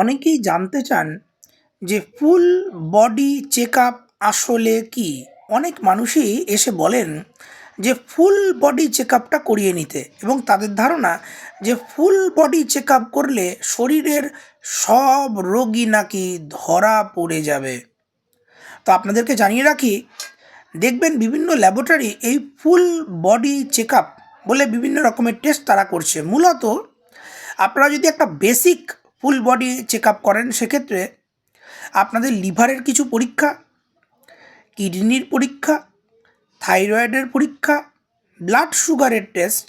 অনেকেই জানতে চান যে ফুল বডি চেক আসলে কি? অনেক মানুষই এসে বলেন যে ফুল বডি চেক করিয়ে নিতে এবং তাদের ধারণা যে ফুল বডি চেক করলে শরীরের সব রোগই নাকি ধরা পড়ে যাবে। তো আপনাদেরকে জানিয়ে রাখি, দেখবেন বিভিন্ন ল্যাবরেটরি এই ফুল বডি চেক বলে বিভিন্ন রকমের টেস্ট তারা করছে। মূলত আপনারা যদি একটা basic full body check up করেন, সেক্ষেত্রে আপনাদের লিভারের কিছু পরীক্ষা, কিডনির পরীক্ষা, থাইরয়েডের পরীক্ষা ব্লাড সুগারের টেস্ট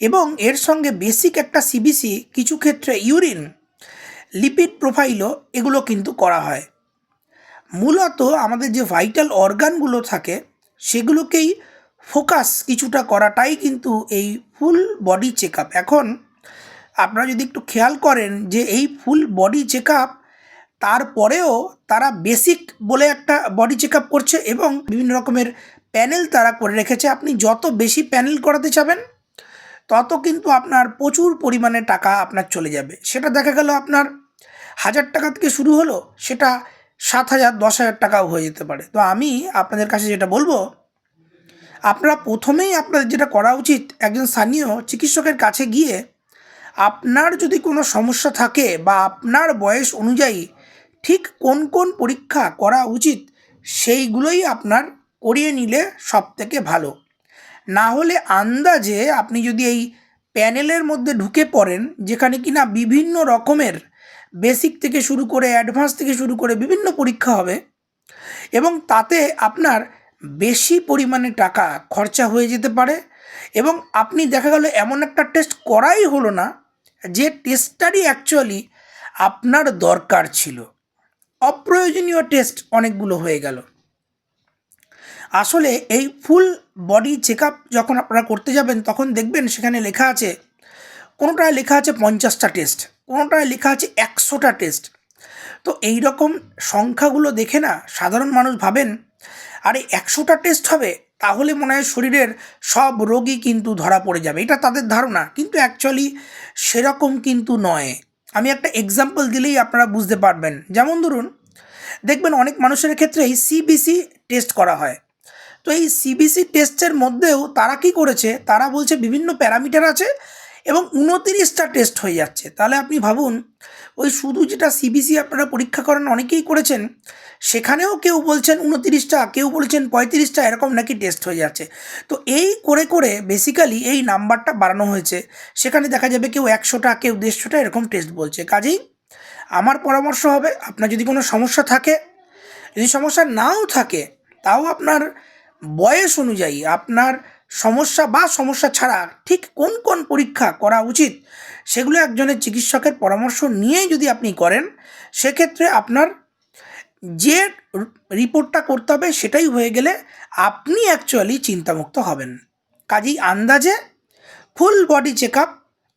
এবং এর সঙ্গে বেসিক একটা সিবিসি কিছু ক্ষেত্রে ইউরিন লিপিড প্রোফাইলও এগুলো কিন্তু করা হয়। মূলত আমাদের যে ভাইটাল অর্গানগুলো থাকে, সেগুলোকেই ফোকাস কিছুটা করাটাই কিন্তু এই ফুল বডি চেক আপ এখন আপনারা যদি একটু খেয়াল করেন যে এই ফুল বডি চেক তারপরেও তারা বেসিক বলে একটা বডি চেক আপ করছে এবং বিভিন্ন রকমের প্যানেল তারা করে রেখেছে। আপনি যত বেশি প্যানেল করাতে চাবেন, তত কিন্তু আপনার প্রচুর পরিমাণে টাকা আপনার চলে যাবে। সেটা দেখা গেল আপনার হাজার টাকা থেকে শুরু হলো, সেটা সাত হাজার, দশ হাজার টাকাও হয়ে যেতে পারে। তো আমি আপনাদের কাছে যেটা বলব, আপনারা প্রথমেই আপনাদের যেটা করা উচিত, একজন স্থানীয় চিকিৎসকের কাছে গিয়ে আপনার যদি কোনো সমস্যা থাকে বা আপনার বয়স অনুযায়ী ঠিক কোন কোন পরীক্ষা করা উচিত, সেইগুলোই আপনার করিয়ে নিলে সব থেকে ভালো। না হলে আন্দাজে আপনি যদি এই প্যানেলের মধ্যে ঢুকে পড়েন, যেখানে কিনা বিভিন্ন রকমের বেসিক থেকে শুরু করে অ্যাডভান্স থেকে শুরু করে বিভিন্ন পরীক্ষা হবে এবং তাতে আপনার বেশি পরিমাণে টাকা খরচা হয়ে যেতে পারে এবং আপনি দেখা গেল এমন একটা টেস্ট করাই হলো না যে টেস্টটারই অ্যাকচুয়ালি আপনার দরকার ছিল। অপ্রয়োজনীয় টেস্ট অনেকগুলো হয়ে গেল। আসলে এই ফুল বডি চেক যখন আপনারা করতে যাবেন, তখন দেখবেন সেখানে লেখা আছে, কোনোটায় লেখা আছে পঞ্চাশটা টেস্ট কোনোটায় লেখা আছে একশোটা টেস্ট তো এই রকম সংখ্যাগুলো দেখে না সাধারণ মানুষ ভাবেন, আরে একশোটা টেস্ট হবে তাহলে মনে হয় শরীরের সব রোগই কিন্তু ধরা পড়ে যাবে। এটা তাদের ধারণা, কিন্তু অ্যাকচুয়ালি সেরকম কিন্তু নয়। আমি একটা এক্সাম্পল দিলেই আপনারা বুঝতে পারবেন। যেমন ধরুন, দেখবেন অনেক মানুষের ক্ষেত্রেই সিবিসি টেস্ট করা হয়। তো এই সিবিসি টেস্টের মধ্যেও তারা কি করেছে? তারা বলছে বিভিন্ন প্যারামিটার আছে এবং উনতিরিশটা টেস্ট হয়ে যাচ্ছে। তাহলে আপনি ভাবুন, ওই শুধু যেটা সিবিসি আপনারা পরীক্ষা করেন অনেকেই করেছেন, সেখানেও কেউ বলছেন উনতিরিশটা কেউ বলছেন পঁয়ত্রিশটা, এরকম নাকি টেস্ট হয়ে যাচ্ছে। তো এই করে করে বেসিক্যালি এই নাম্বারটা বাড়ানো হয়েছে। সেখানে দেখা যাবে কেউ একশোটা, কেউ দেড়শোটা এরকম টেস্ট বলছে। কাজেই আমার পরামর্শ হবে, আপনার যদি কোনো সমস্যা থাকে, যদি সমস্যা নাও থাকে, তাও আপনার বয়স অনুযায়ী, আপনার সমস্যা বা সমস্যা ছাড়া ঠিক কোন কোন পরীক্ষা করা উচিত, সেগুলো একজনের চিকিৎসকের পরামর্শ নিয়েই যদি আপনি করেন, সেক্ষেত্রে আপনার যে রিপোর্টটা করতে হবে সেটাই হয়ে গেলে আপনি অ্যাকচুয়ালি চিন্তামুক্ত হবেন। কাজেই আন্দাজে ফুল বডি চেক আপ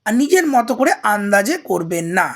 নিজের মতো করে আন্দাজে করবেন না।